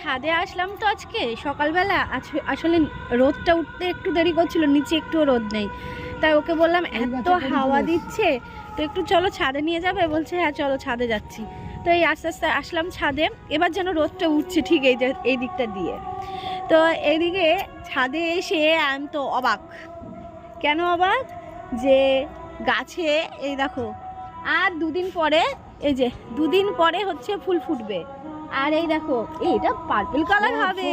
ছাদে আসলাম তো আজকে সকালবেলা। আসলে রোদটা উঠতে একটু দেরি করছিল নিচে একটুও রোদ নেই। তাই ওকে বললাম এত হাওয়া দিচ্ছে তো একটু চলো ছাদে নিয়ে যাবে? বলছে হ্যাঁ চলো ছাদে যাচ্ছি। তো এই আস্তে আস্তে আসলাম ছাদে। এবার যেন রোদটা উঠছে ঠিক এই যে এই দিকটা দিয়ে। তো এদিকে ছাদে এসে আমি তো অবাক। কেন অবাক? যে গাছে এই দেখো আর দুদিন পরে এই যে দুদিন পরে হচ্ছে ফুল ফুটবে। আর এই দেখো এটা পার্পল কালার হবে।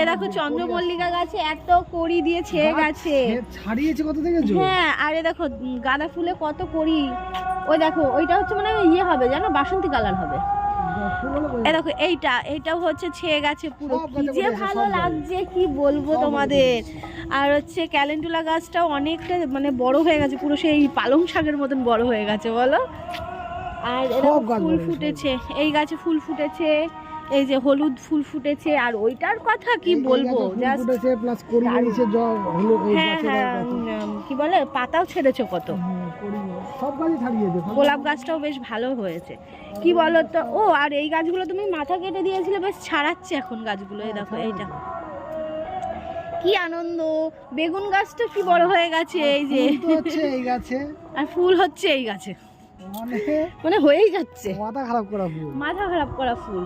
এ দেখো চন্দ্রমল্লিকা গাছে এত কড়ি দিয়ে ছেয়ে গেছে ছাড়িয়েছে কত দেখেছ হ্যাঁ আর এ দেখো গাঁদা ফুলে কত কড়ি। ওই দেখো ওইটা হচ্ছে মানে ইয়ে হবে জানো বাসন্তী কালার হবে। এ দেখো এইটা এইটাও হচ্ছে ছেয়ে গেছে পুরো। কি যে ভালো লাগছে কি বলব তোমাদের? আর হচ্ছে ক্যালেন্ডুলা গাছটাও অনেকটা মানে বড় হয়ে গেছে পুরো সেই পালং শাকের মতন বড় হয়ে গেছে বলো? আর ফুল ফুটেছে। এই গাছে ফুল ফুটেছে এই যে হলুদ ফুল ফুটেছে আর ওইটার কথা কি বলব? হ্যাঁ হ্যাঁ কি বলে? পাতাও ছেড়েছে কত। হ্যাঁ, গোলাপ গাছটাও বেশ ভালো হয়েছে। কি বলো তো ও আর এই গাছগুলো তুমি মাথা কেটে দিয়েছিলে বেশ ছাড়াচ্ছে এখন গাছগুলো। এই দেখো এইটা। কি আনন্দ! বেগুন গাছটা কি বড় হয়ে গেছে এই যে। হচ্ছে এই গাছে। আর ফুল হচ্ছে এই গাছে। মানে মানে হয়েই যাচ্ছে। মাথা খারাপ করা ফুল। মাথা খারাপ করা ফুল।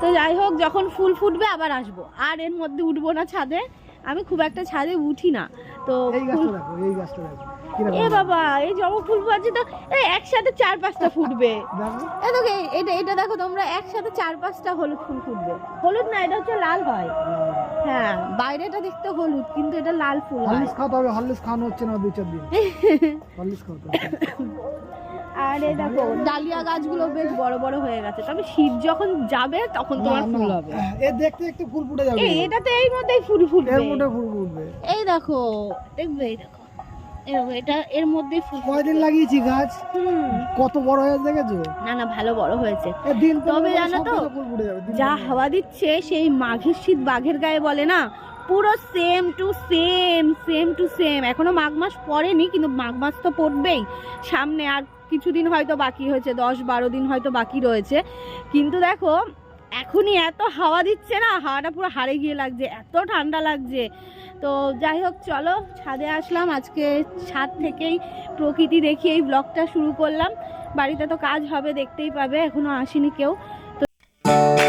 তো যাই হোক যখন ফুল ফুটবে আবার আসব। আর এর মধ্যে উঠবো না ছাদে। আমি খুব একটা ছাদে উঠি না। তো এই গাছটা দেখো এই গাছটা দেখো। এ বাবা এই জবা ফুল আছে তো এই একসাথে চার পাঁচটা ফুটবে। দেখো। দেখো এটা এটা দেখো তোমরা একসাথে চার পাঁচটা হলুদ ফুল ফুটবে। হলুদ না এটা হচ্ছে লাল হয়। হ্যাঁ বাইরেটা দেখতে হলুদ কিন্তু এটা লাল ফুল হরলিক্স খাওয়াতে হবে হরলিক্স খাওয়ানো হচ্ছে না দুই চার দিন। হরলিক্স খাওয়াতে আর এই দেখো ডালিয়া গাছগুলো বেশ বড় বড় হয়ে গেছে। তবে শীত যখন যাবে তখন তোমার ফুল হবে। এ দেখতে দেখতে ফুল ফুটে যাবে। এই এটাতে এই মধ্যেই ফুল এর ফুটবে মধ্যে ফুল ফুটবে। এই দেখো দেখবে এই দেখো, এটা এর ফুটবে। কয়দিন লাগিয়েছি গাছ? কত বড় হয়ে দেখেছ? না না ভালো বড় হয়েছে। তবে জানো তো, যা হাওয়া দিচ্ছে সেই মাঘের শীত বাঘের গায়ে বলে না পুরো same to same same to same এখনও মাঘ মাস পড়েনি কিন্তু মাঘ মাস তো পড়বেই। সামনে আর কিছুদিন হয়তো বাকি হয়েছে দশ বারো দিন হয়তো বাকি রয়েছে। কিন্তু দেখো এখনই এত হাওয়া দিচ্ছে না, হাওয়াটা পুরো হারে গিয়ে লাগছে, এত ঠান্ডা লাগছে। তো যাই হোক, চলো, ছাদে আসলাম। আজকে ছাদ থেকেই প্রকৃতি দেখি এই ব্লগটা শুরু করলাম। বাড়িতে তো কাজ হবে, দেখতেই পাবে, এখনও আসেনি কেউ। থার্টি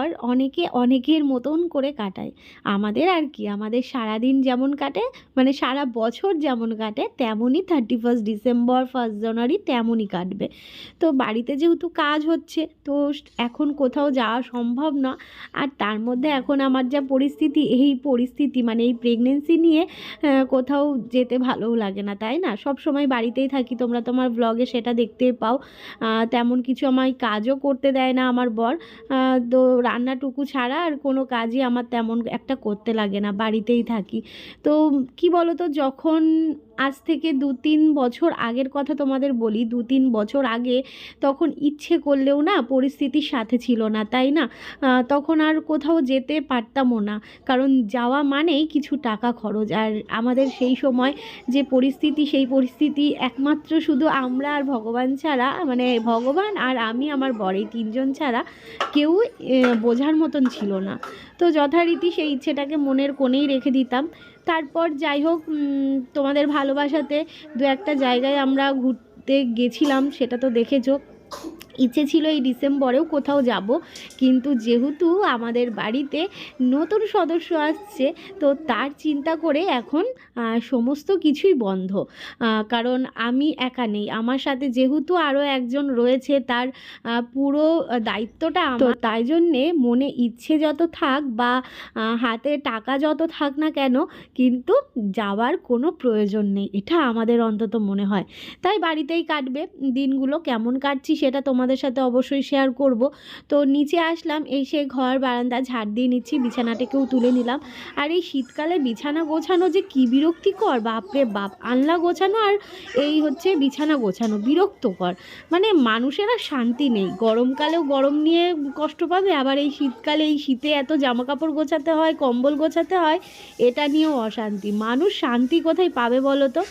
ডিসেম্বর অনেকে অনেকের মতন করে কাটায়। আমাদের আর কি, আমাদের সারা দিন যেমন কাটে মানে সারা বছর যেমন কাটে, তেমনই thirty first December first January তেমনই কাটবে। তো বাড়িতে যেহেতু কাজ হচ্ছে, তো এখন কোথাও যাওয়া সম্ভব না। আর তার মধ্যে এখন আমার যা পরিস্থিতি, এই পরিস্থিতি মানে এই প্রেগনেন্সি নিয়ে কোথাও যেতে ভালোও লাগে না, তাই না? সব সময় বাড়িতেই থাকি, তোমরা তোমার ব্লগে সেটা দেখতে পাও। তেমন কিছু আমায় কাজও করতে দেয় না আমার বর। তো রান্নাটুকু ছাড়া আর কোনো কাজই আমার তেমন একটা করতে লাগে না, বাড়িতেই থাকি। তো কি বলো তো যখন আজ থেকে দু তিন বছর আগের কথা তোমাদের বলি, দু তিন বছর আগে তখন ইচ্ছে করলেও না পরিস্থিতির সাথে ছিল না, তাই না? তখন আর কোথাও যেতে পারতামও না, কারণ যাওয়া মানেই কিছু টাকা খরচ। আর আমাদের সেই সময় যে পরিস্থিতি, সেই পরিস্থিতি একমাত্র শুধু আমরা আর ভগবান ছাড়া মানে ভগবান আর আমি, আমার বরে তিনজন ছাড়া কেউ বোঝার মতন ছিল না। তো যথারীতি সেই ইচ্ছেটাকে মনের কোণেই রেখে দিতাম। তারপর যাই হোক তোমাদের ভালোবাসাতে দু একটা জায়গায় আমরা ঘুরতে গেছিলাম সেটা তো দেখেছ। ইচ্ছে ছিল এই ডিসেম্বরেও কোথাও যাব কিন্তু যেহেতু আমাদের বাড়িতে নতুন সদস্য আসছে তো তার চিন্তা করে এখন সমস্ত কিছুই বন্ধ। কারণ আমি একা নেই। আমার সাথে যেহেতু আরও একজন রয়েছে তার পুরো দায়িত্বটা আমার। তাই জন্যে মনে ইচ্ছে যত থাক বা হাতে টাকা যত থাক না কেন কিন্তু যাওয়ার কোনো প্রয়োজন নেই। এটা আমাদের অন্তত মনে হয়। তাই বাড়িতেই কাটবে। দিনগুলো কেমন কাটছি সেটা তোমাদের সাথে অবশ্যই শেয়ার করব। তো নিচে আসলাম, এই এসে ঘর বারান্দা ঝাড় দিয়ে নিচ্ছি, বিছানাটাকেও তুলে নিলাম। আর এই শীতকালে বিছানা গোছানো যে কী বিরক্তিকর, বাপরে বাপ আনলা গোছানো আর এই হচ্ছে বিছানা গোছানো, বিরক্তকর। মানে মানুষের আর শান্তি নেই, গরমকালেও গরম নিয়ে কষ্ট পাবে, আবার এই শীতকালে এই শীতে এত জামা কাপড় গোছাতে হয়, কম্বল গোছাতে হয়, এটা নিয়েও অশান্তি। মানুষ শান্তি কোথায় পাবে বলো তো?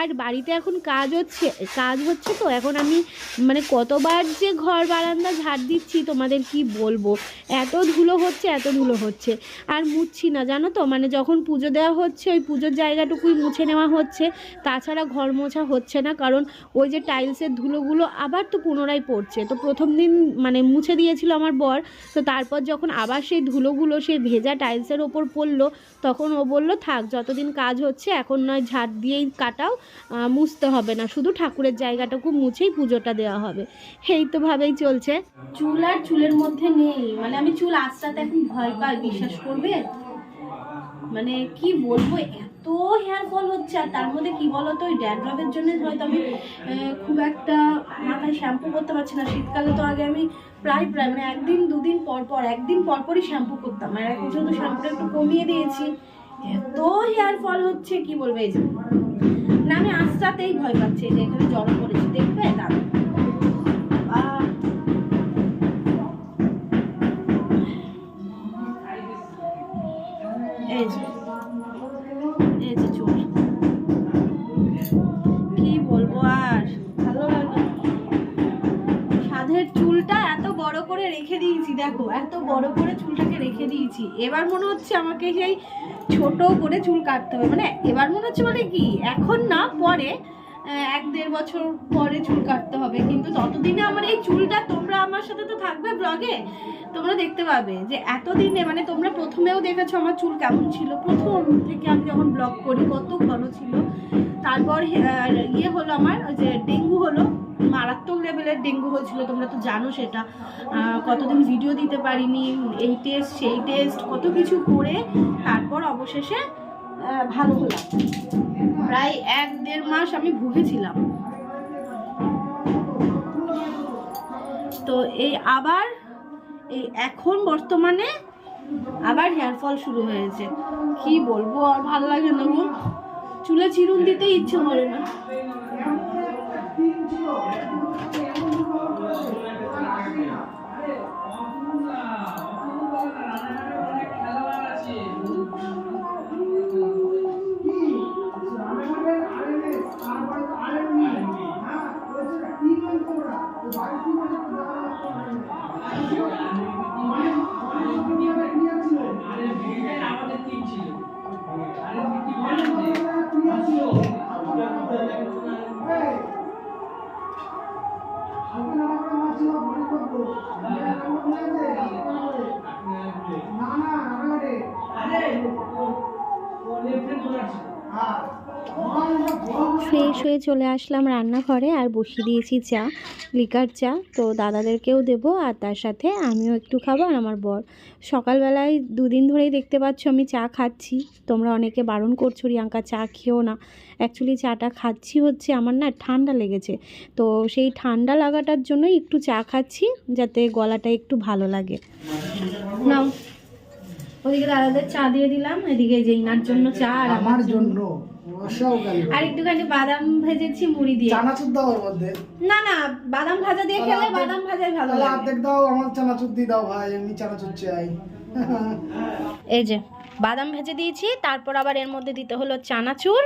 আর বাড়িতে এখন কাজ হচ্ছে কাজ হচ্ছে তো, এখন আমি মানে কতবার যে ঘর বারান্দা ঝাড় দিচ্ছি তোমাদের কি বলব? এত ধুলো হচ্ছে, এত ধুলো হচ্ছে। আর মুছছি না, জানো তো? মানে যখন পুজো দেওয়া হচ্ছে, ওই পুজোর জায়গাটুকুই মুছে নেওয়া হচ্ছে। তাছাড়া ঘর মোছা হচ্ছে না, কারণ ওই যে টাইলসের ধুলোগুলো আবার তো পুনরায় পড়ছে। তো প্রথম দিন মানে মুছে দিয়েছিল আমার বর, তো তারপর যখন আবার সেই ধুলোগুলো, সেই ভেজা টাইলসের ওপর পড়ল, তখন ও বলল, থাক, যতদিন কাজ হচ্ছে, এখন নয়, ঝাড় দিয়েই কাটাও। মুছতে হবে না। শুধু ঠাকুরের জায়গাটুকু মুছেই পুজোটা দেওয়া হবে। এই তো ভাবেই চলছে। চুল আর চুলের মধ্যে নেই। মানে আমি চুল আঁচড়াতে এখন ভয় পাই, বিশ্বাস করবে? মানে কি বলব, এত হেয়ার ফল হচ্ছে, আর তার মধ্যে কি বলতো, ওই ড্যান্ড্রফের জন্য হয়তো আমি খুব একটা মাথায় শ্যাম্পু করতে পারছি না। শীতকালে তো আগে আমি প্রায় প্রায় মানে একদিন, দুদিন পর পর, একদিন পর পরই শ্যাম্পু করতাম। আর এখন যেহেতু শ্যাম্পুটা একটু কমিয়ে দিয়েছি, এত হেয়ার ফল হচ্ছে, কি বলবে এই যে? না আমি আস্তাতেই ভয় পাচ্ছি যে এখানে জল পড়েছে দেখবে? চুল কি বলব আর? ভালো সাধের চুলটা এত বড় করে রেখে দিয়েছি, দেখো। এত বড় করে চুলটাকে রেখে দিয়েছি। এবার মনে হচ্ছে আমাকে সেই ছোট করে চুল কাটতে হবে। মানে এবার মনে হচ্ছে মানে কি? এখন না, পরে এক দেড় বছর পরে চুল কাটতে হবে। কিন্তু ততদিনে আমার এই চুলটা তোমরা আমার সাথে তো থাকবে ব্লগে তোমরা দেখতে পাবে যে এতদিনে মানে তোমরা প্রথমেও দেখেছ আমার চুল কেমন ছিল। প্রথম থেকে আমি যখন ব্লগ করি, কত ঘন ছিল। তারপর ইয়ে হলো আমার যে ডেঙ্গু হলো, মারাত্মক লেভেলের ডেঙ্গু হয়েছিল, তোমরা তো জানো সেটা। কতদিন ভিডিও দিতে পারিনি, এই টেস্ট সেই টেস্ট কত কিছু করে তারপর অবশেষে ভালো হলাম। প্রায় এক দেড় মাস আমি ভুগেছিলাম। তো এই আবার, এই এখন বর্তমানে আবার হেয়ার ফল শুরু হয়েছে। কি বলব, আর ভালো লাগে না চুলে চিরুন দিতে ইচ্ছে করে না। ফ্রেশ হয়ে চলে আসলাম রান্নাঘরে আর বসিয়ে দিয়েছি চা, লিকার চা। তো দাদাদেরকেও দেবো আর তার সাথে আমিও একটু খাব আর আমার বর। সকালবেলায় দুদিন ধরেই দেখতে পাচ্ছ আমি চা খাচ্ছি। তোমরা অনেকে বারণ করছ, রিয়াঙ্কা, চা খেও না। অ্যাকচুয়ালি চাটা খাচ্ছি হচ্ছে আমার না ঠান্ডা লেগেছে। তো সেই ঠান্ডা লাগাটার জন্যই একটু চা খাচ্ছি যাতে গলাটা একটু ভালো লাগে। নাও। ওদিকে দাদাদের চা দিয়ে দিলাম এদিকে যে ইনার জন্য চা আর আমার জন্য। আর একটুখানি বাদাম ভেজেছি মুড়ি দিয়ে। চানাচুর দাও ওর মধ্যে। না না বাদাম ভাজা দিয়ে খেলে বাদাম ভাজাই ভালো লাগে। অর্ধেক দাও আমার চানাচুর দিয়ে দাও ভাই এমনি চানাচুর চাই। এই যে বাদাম ভেজে দিয়েছি তারপর আবার এর মধ্যে দিতে হলো চানাচুর।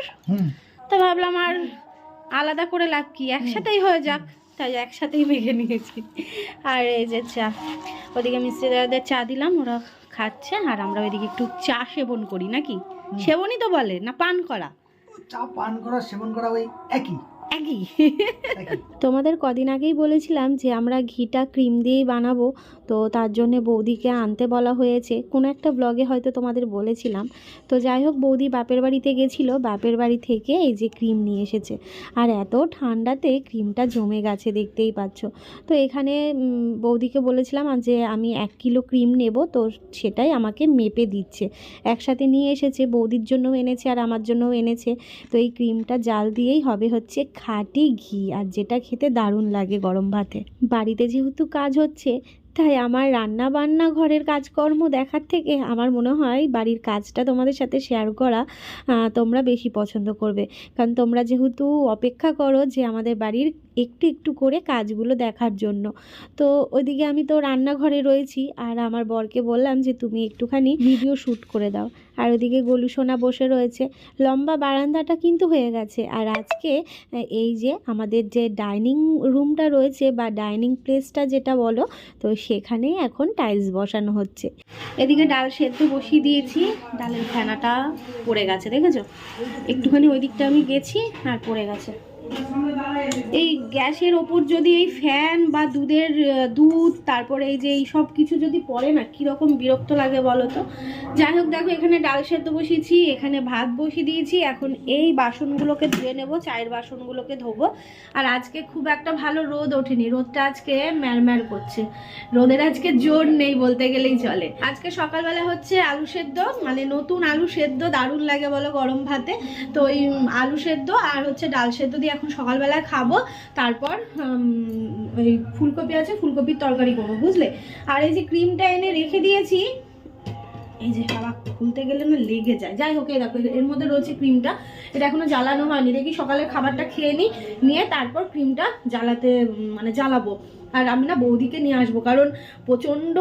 তো ভাবলাম আর আলাদা করে লাভ কি? একসাথেই হয়ে যাক তাই একসাথেই মেখে নিয়েছি। আর এই যে চা ওদিকে মিস্ত্রি দাদাদের চা দিলাম ওরা খাচ্ছে আর আমরা ওইদিকে একটু চা সেবন করি নাকি? সেবনই তো বলে না পান করা? চা পান করা সেবন করা ওই একই। একই। তোমাদের কদিন আগেই বলেছিলাম যে আমরা ঘিটা ক্রিম দিয়েই বানাবো তো তার জন্য বৌদিকে আনতে বলা হয়েছে। কোনো একটা ব্লগে হয়তো তোমাদের বলেছিলাম। তো যাই হোক বৌদি বাপের বাড়িতে গেছিল। বাপের বাড়ি থেকে এই যে ক্রিম নিয়ে এসেছে। আর এত ঠান্ডাতে ক্রিমটা জমে গেছে দেখতেই পাচ্ছ। তো এখানে বৌদিকে বলেছিলাম যে আমি এক কিলো ক্রিম নেব তো সেটাই আমাকে মেপে দিচ্ছে। একসাথে নিয়ে এসেছে বৌদির জন্যও এনেছে আর আমার জন্যও এনেছে। তো এই ক্রিমটা জাল দিয়েই হবে হচ্ছে খাঁটি ঘি আর যেটা খেতে দারুণ লাগে গরম ভাতে। বাড়িতে যেহেতু কাজ হচ্ছে, তাই আমার রান্না বান্না ঘরের কাজকর্ম দেখার থেকে আমার মনে হয় বাড়ির কাজটা তোমাদের সাথে শেয়ার করা তোমরা বেশি পছন্দ করবে। কারণ তোমরা যেহেতু অপেক্ষা করো যে আমাদের বাড়ির একটু একটু করে কাজগুলো দেখার জন্য। তো ওইদিকে আমি তো রান্নাঘরে রয়েছি আর আমার বরকে বললাম যে, তুমি একটুখানি ভিডিও শ্যুট করে দাও। আর ওদিকে গলু সোনা বসে রয়েছে। লম্বা বারান্দাটা কিন্তু হয়ে গেছে। আর আজকে, এই যে আমাদের যে ডাইনিং রুমটা রয়েছে বা ডাইনিং প্লেসটা যেটা বলো, তো সেখানে এখন টাইলস বসানো হচ্ছে। এদিকে ডাল সেদ্ধ বসিয়ে দিয়েছি। ডালের ফেনাটা পড়ে গেছে, দেখেছ? একটুখানি ওই দিকটা আমি গেছি আর পড়ে গেছে। এই গ্যাসের ওপর যদি এই ফ্যান বা দুধের দুধ, তারপরে এই যে এই সব কিছু যদি পড়ে না কীরকম বিরক্ত লাগে বলো তো? যাই হোক, দেখো, এখানে ডাল সেদ্ধ বসিয়েছি, এখানে ভাত বসিয়ে দিয়েছি, এখন এই বাসনগুলোকে ধুয়ে নেব, চায়ের বাসনগুলোকে ধোবো। আর আজকে খুব একটা ভালো রোদ ওঠেনি, রোদটা আজকে ম্যারম্যার করছে। রোদের আজকে জোর নেই বলতে গেলেই চলে। আজকে সকালবেলা হচ্ছে আলু সেদ্ধ মানে নতুন আলু সেদ্ধ দারুণ লাগে বলো গরম ভাতে। তো ওই আলু সেদ্ধ আর হচ্ছে ডাল সেদ্ধ দিয়ে এখন সকালবেলা খাব, তারপর ওই ফুলকপি আছে, ফুলকপির তরকারি করব, বুঝলে? আর এই যে ক্রিমটা এনে রেখে দিয়েছি, এই যে বাবা খুলতে গেলে না লেগে যায়। যাই হোক, এই দেখো, এর মধ্যে রয়েছে ক্রিমটা। এটা এখনও জ্বালানো হয়নি। দেখি সকালে খাবারটা খেয়ে নিই, নিয়ে তারপর ক্রিমটা জ্বালাতে মানে জ্বালাবো। আর আমি না বৌদিকে নিয়ে আসব, কারণ প্রচণ্ড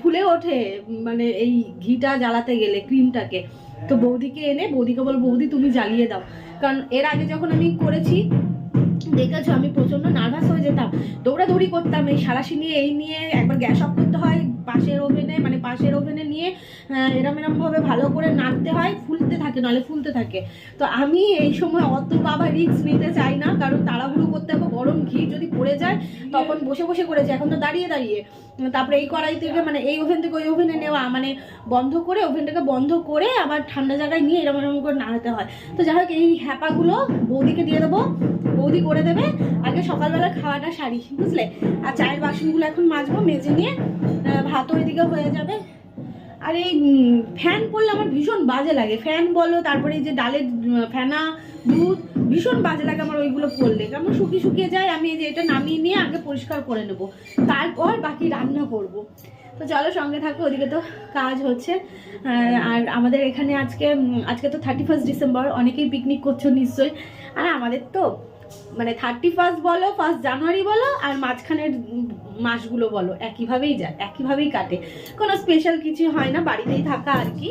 ফুলে ওঠে মানে এই ঘিটা জ্বালাতে গেলে ক্রিমটাকে। তো বৌদিকে এনে বৌদিকে বল বৌদি তুমি জ্বালিয়ে দাও। কারণ এর আগে যখন আমি করেছি দেখেছ আমি প্রচণ্ড নার্ভাস হয়ে যেতাম দৌড়াদৌড়ি করতাম এই সারাশি নিয়ে এই নিয়ে একবার গ্যাস অফ করতে হয় পাশের ওভেনে মানে পাশের ওভেনে নিয়ে এরম এরমভাবে ভালো করে নাড়তে হয় ফুলতে থাকে নাহলে ফুলতে থাকে। তো আমি এই সময় অত বাবা রিস্ক নিতে চাই না কারণ তাড়াহুড়ো করতে হবে গরম ঘি যদি পড়ে যায় তখন বসে বসে করেছে এখন তো দাঁড়িয়ে দাঁড়িয়ে। তারপরে এই কড়াই থেকে মানে এই ওভেন থেকে ওই ওভেনে নেওয়া মানে বন্ধ করে ওভেনটাকে বন্ধ করে আবার ঠান্ডা জায়গায় নিয়ে এরম এরম করে নাড়াতে হয়। তো যাই হোক, এই হ্যাপাগুলো বৌদিকে দিয়ে দেবো। বৌদি করে দেবে। আগে সকালবেলা খাওয়াটা সারি, বুঝলে? আর চায়ের বাসনগুলো এখন মাজবো, মেজে নিয়ে ভাত ভাতও এদিকে হয়ে যাবে। আর এই ফ্যান পড়লে আমার ভীষণ বাজে লাগে। ফ্যান বলো, তারপরে এই যে ডালের ফেনা, দুধ ভীষণ বাজে লাগে আমার ওইগুলো পড়লে। কারণ শুকিয়ে শুকিয়ে যায়, আমি এই যে এটা নামিয়ে নিয়ে আগে পরিষ্কার করে নেব। তারপর বাকি রান্না করব। তো চলো সঙ্গে থাকো, ওদিকে তো কাজ হচ্ছে। আর আমাদের এখানে আজকে আজকে তো থার্টি ফার্স্ট ডিসেম্বর অনেকেই পিকনিক করছ নিশ্চয়ই। আর আমাদের তো মানে থার্টি ফার্স্ট বলো ফার্স্ট জানুয়ারি বলো, আর মাঝখানের মাসগুলো বলো। একইভাবেই যায়, একইভাবেই কাটে। কোনো স্পেশাল কিছু হয় না, বাড়িতেই থাকা আর কি।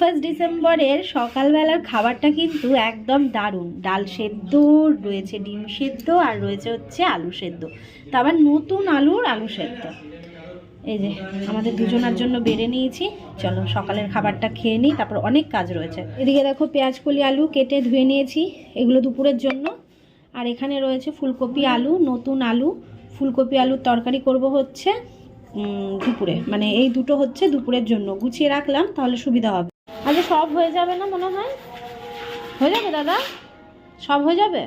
ফার্স্ট ডিসেম্বরের সকালবেলার খাবারটা কিন্তু একদম দারুণ। ডাল সেদ্ধ, রয়েছে ডিম সেদ্ধ, আর রয়েছে হচ্ছে আলু সেদ্ধ। তারপর নতুন আলুর আলু সেদ্ধ। এই যে, আমাদের দুজনার জন্য বেড়ে নিয়েছি। চলো, সকালের খাবারটা খেয়ে নিই, তারপর অনেক কাজ রয়েছে। এদিকে দেখো পেঁয়াজ কলি আলু কেটে ধুয়ে নিয়েছি, এগুলো দুপুরের জন্য। আর এখানে রয়েছে ফুলকপি আলু নতুন আলু। ফুলকপি আলুর তরকারি করব হচ্ছে দুপুরে। মানে এই দুটো হচ্ছে দুপুরের জন্য। গুছিয়ে রাখলাম তাহলে সুবিধা হবে। আচ্ছা সব হয়ে যাবে না মনে হয়? হয়ে যাবে দাদা? সব হয়ে যাবে?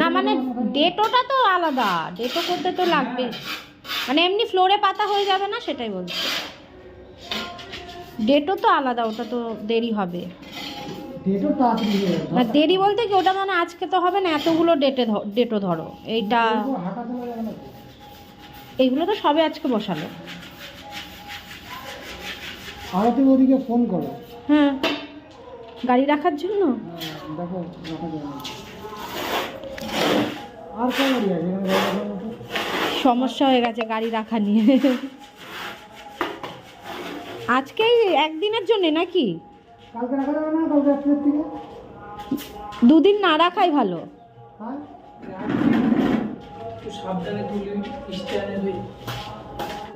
না মানে ডেটোটা তো আলাদা। ডেটো করতে তো লাগবে। মানে এমনি ফ্লোরে পাতা হয়ে যাবে না সেটাই বলছি। ডেটো তো আলাদা ওটা তো দেরি হবে। ডেটও হয়ে। না দেরি বলতে কি ওটা মানে আজকে তো হবে না এতগুলো ডেটে ডেটো ধরো। এইটা এইগুলো তো সবে আজকে বসালো। আরতি ওদিকে ফোন করো। হ্যাঁ। গাড়ি রাখার জন্য? দেখো। আর কোন গাড়ি রাখার সমস্যা হয়ে গেছে গাড়ি রাখা নিয়ে। আজকেই একদিনের জন্য নাকি? কালকে রাখা যাবে না কালকে রাত্রের দিকে দুদিন না রাখাই ভালো। হ্যাঁ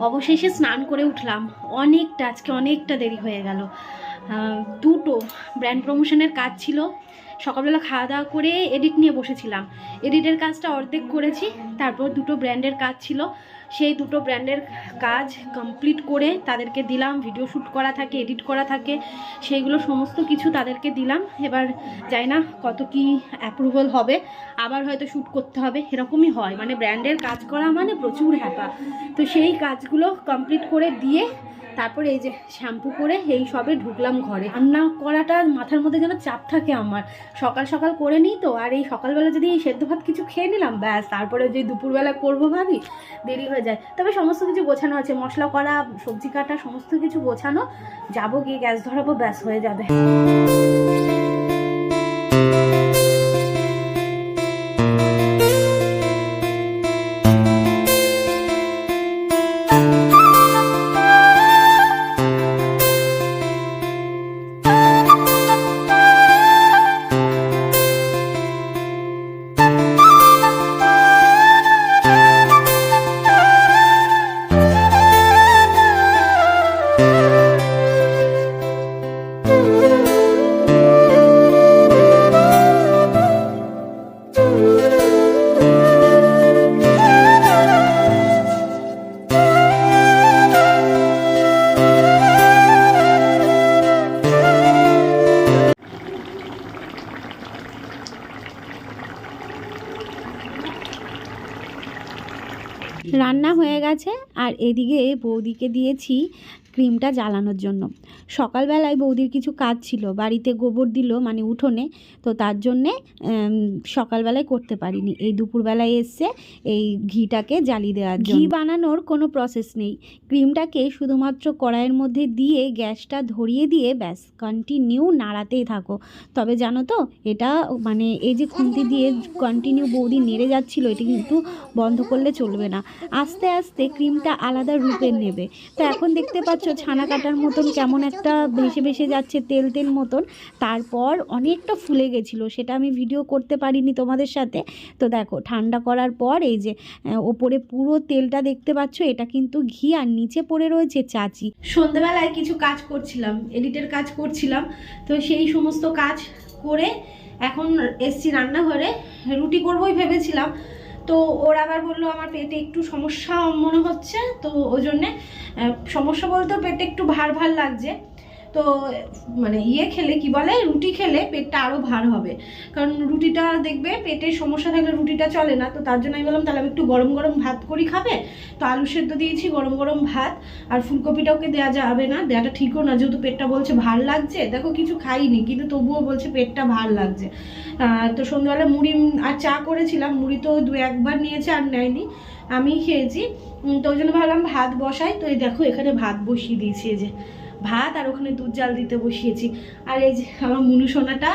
অবশেষে স্নান করে উঠলাম। অনেকটা আজকে অনেকটা দেরি হয়ে গেল। দুটো ব্র্যান্ড প্রমোশনের কাজ ছিল। সকালবেলা খাওয়া দাওয়া করে এডিট নিয়ে বসেছিলাম। এডিটের কাজটা অর্ধেক করেছি তারপর দুটো ব্র্যান্ডের কাজ ছিল। সেই দুটো ব্র্যান্ডের কাজ কমপ্লিট করে তাদেরকে দিলাম, ভিডিও শ্যুট করা থাকে, এডিট করা থাকে, সেইগুলো সমস্ত কিছু তাদেরকে দিলাম। এবার যাই না, কত কি অ্যাপ্রুভাল হবে, আবার হয়তো শ্যুট করতে হবে, এরকমই হয়। মানে ব্র্যান্ডের কাজ করা মানে প্রচুর হ্যাপা। তো সেই কাজগুলো কমপ্লিট করে দিয়ে তারপরে এই যে শ্যাম্পু করে এই সবে ঢুকলাম ঘরে। রান্না করাটা মাথার মধ্যে যেন চাপ থাকে আমার। সকাল সকাল করে নিই তো, আর এই সকালবেলা যদি এই সেদ্ধ ভাত কিছু খেয়ে নিলাম, ব্যাস। তারপরে যে দুপুরবেলা করব ভাবি, দেরি যায়। তবে সমস্ত কিছু গোছানো আছে। মশলা করা, সবজি কাটা, সমস্ত কিছু গোছানো। যাব গিয়ে, গ্যাস ধরাবো, ব্যাস হয়ে যাবে। রান্না হয়ে গেছে। আর এদিকে বৌদিকে দিয়েছি ক্রিমটা জ্বালানোর জন্য। সকালবেলায় বৌদির কিছু কাজ ছিল। বাড়িতে গোবর দিল মানে উঠোনে। তো তার জন্যে সকালবেলায় করতে পারিনি। এই দুপুরবেলায় এসছে এই ঘিটাকে জ্বালিয়ে দেওয়ার ঘি বানানোর কোনো প্রসেস নেই। ক্রিমটাকে শুধুমাত্র কড়াইয়ের মধ্যে দিয়ে গ্যাসটা ধরিয়ে দিয়ে ব্যাস কন্টিনিউ নাড়াতেই থাকো। তবে জানো তো এটা মানে এই যে খুন্তি দিয়ে কন্টিনিউ বৌদি নেড়ে যাচ্ছিল এটা কিন্তু বন্ধ করলে চলবে না। আস্তে আস্তে ক্রিমটা আলাদা রূপের নেবে। তো এখন দেখতে পাচ্ছ ছানা কাটার মতন কেমন একটা ভেসে ভেসে যাচ্ছে তেল তেল মতন। তারপর অনেকটা ফুলে গেছিল, সেটা আমি ভিডিও করতে পারিনি তোমাদের সাথে। তো দেখো, ঠান্ডা করার পর এই যে ওপরে পুরো তেলটা দেখতে পাচ্ছ, এটা কিন্তু ঘি আর নিচে পড়ে রয়েছে চাচি। সন্ধ্যেবেলায় কিছু কাজ করছিলাম, এডিটের কাজ করছিলাম, তো সেই সমস্ত কাজ করে এখন এসছি রান্নাঘরে। রুটি করবোই ভেবেছিলাম তো ওর আবার বলল, আমার পেটে একটু সমস্যা মনে হচ্ছে। তো ওই জন্যে সমস্যা বলতেও পেটে একটু ভার ভার লাগছে। তো মানে ইয়ে খেলে, কি বলে, রুটি খেলে পেটটা আরও ভার হবে। কারণ রুটিটা দেখবে, পেটের সমস্যা থাকলে রুটিটা চলে না, তো তার জন্য আমি বললাম, তাহলে আমি একটু গরম গরম ভাত করি, খাবে? তো আলু সেদ্ধ দিয়েছি, গরম গরম ভাত। আর ফুলকপিটা ওকে দেওয়া যাবে না দেওয়াটা ঠিকও না, যেহেতু পেটটা বলছে ভার লাগছে। দেখো, কিছু খাইনি, কিন্তু তবুও বলছে পেটটা ভার লাগছে। তো সন্ধ্যাবেলা মুড়ি, আর চা করেছিলাম, মুড়ি তো দু একবার নিয়েছে আর নেয়নি আমি খেয়েছি। তো ওই জন্য ভাবলাম ভাত বসাই, তো এই দেখো, এখানে ভাত বসিয়ে দিয়েছি যে। ভাত আর ওখানে দুধ জাল দিতে বসিয়েছি। আর এই যে আমার মুনুসোনাটা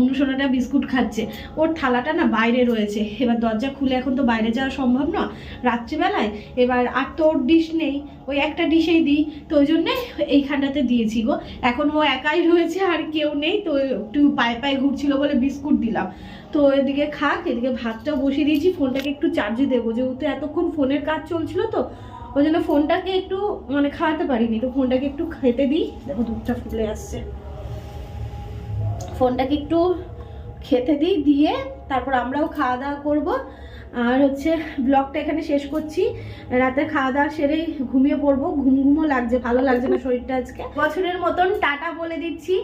মুনুসোনাটা বিস্কুট খাচ্ছে। ওর থালাটা না বাইরে রয়েছে। এবার দরজা খুলে এখন তো বাইরে যাওয়া সম্ভব না রাত্রিবেলায় এবার আর তো ওর ডিশ নেই। ওই একটা ডিশেই দিই। তো ওই জন্যে এইখানটাতে দিয়েছি গো। এখন ও একাই রয়েছে আর কেউ নেই। তো একটু পায়ে পায়ে ঘুরছিল বলে বিস্কুট দিলাম। তো এদিকে খাক, এদিকে ভাতটা বসিয়ে দিয়েছি। ফোনটাকে একটু চার্জে দেবো। যেহেতু এতক্ষণ ফোনের কাজ চলছিল তো ওই জন্য ফোনটাকে একটু মানে খাওয়াতে পারিনি, তো ফোনটাকে একটু খেতে দিই। দেখো দুধটা ফুলে আসছে। ফোনটাকে একটু খেতে দিই, দিয়ে তারপর আমরাও খাওয়া দাওয়া করব। আর হচ্ছে ব্লগটা এখানে শেষ করছি। রাতে খাওয়া দাওয়া সেরেই ঘুমিয়ে পড়ব। ঘুম ঘুমও লাগছে, ভালো লাগছে না শরীরটা আজকে। বছরের মতন টাটা বলে দিচ্ছি।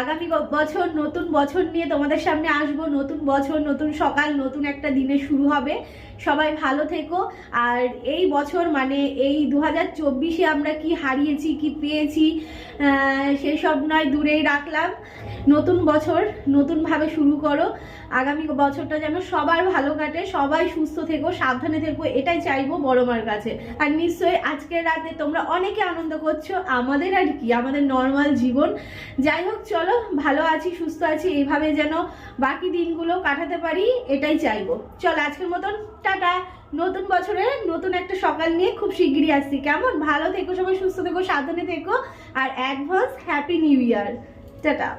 আগামী বছর, নতুন বছর নিয়ে তোমাদের সামনে আসব। নতুন বছর, নতুন সকাল, নতুন একটা দিনে শুরু হবে। সবাই ভালো থেকো। আর এই বছর মানে এই দু হাজার চব্বিশে আমরা কি হারিয়েছি, কি পেয়েছি সেসব নয়, দূরেই রাখলাম। নতুন বছর, নতুনভাবে শুরু করো। আগামী বছরটা যেন সবার ভালো কাটে, সবাই সুস্থ থেকো, সাবধানে থেকো, এটাই চাইব বড় মার কাছে। আর নিশ্চয়ই আজকের রাতে তোমরা অনেকে আনন্দ করছ, আমাদের আর কি, আমাদের নর্মাল জীবন। যাই হোক, চলো, ভালো আছি, সুস্থ আছি এইভাবে যেন বাকি দিনগুলো কাটাতে পারি, এটাই চাইব। চলো, আজকের মতন টাটা নতুন বছরে নতুন একটা সকাল নিয়ে খুব শিগগিরই আসছি। কেমন? ভালো থেকো সবাই, সুস্থ থেকো, সাবধানে থেকো। আর advance, happy new year. Tata.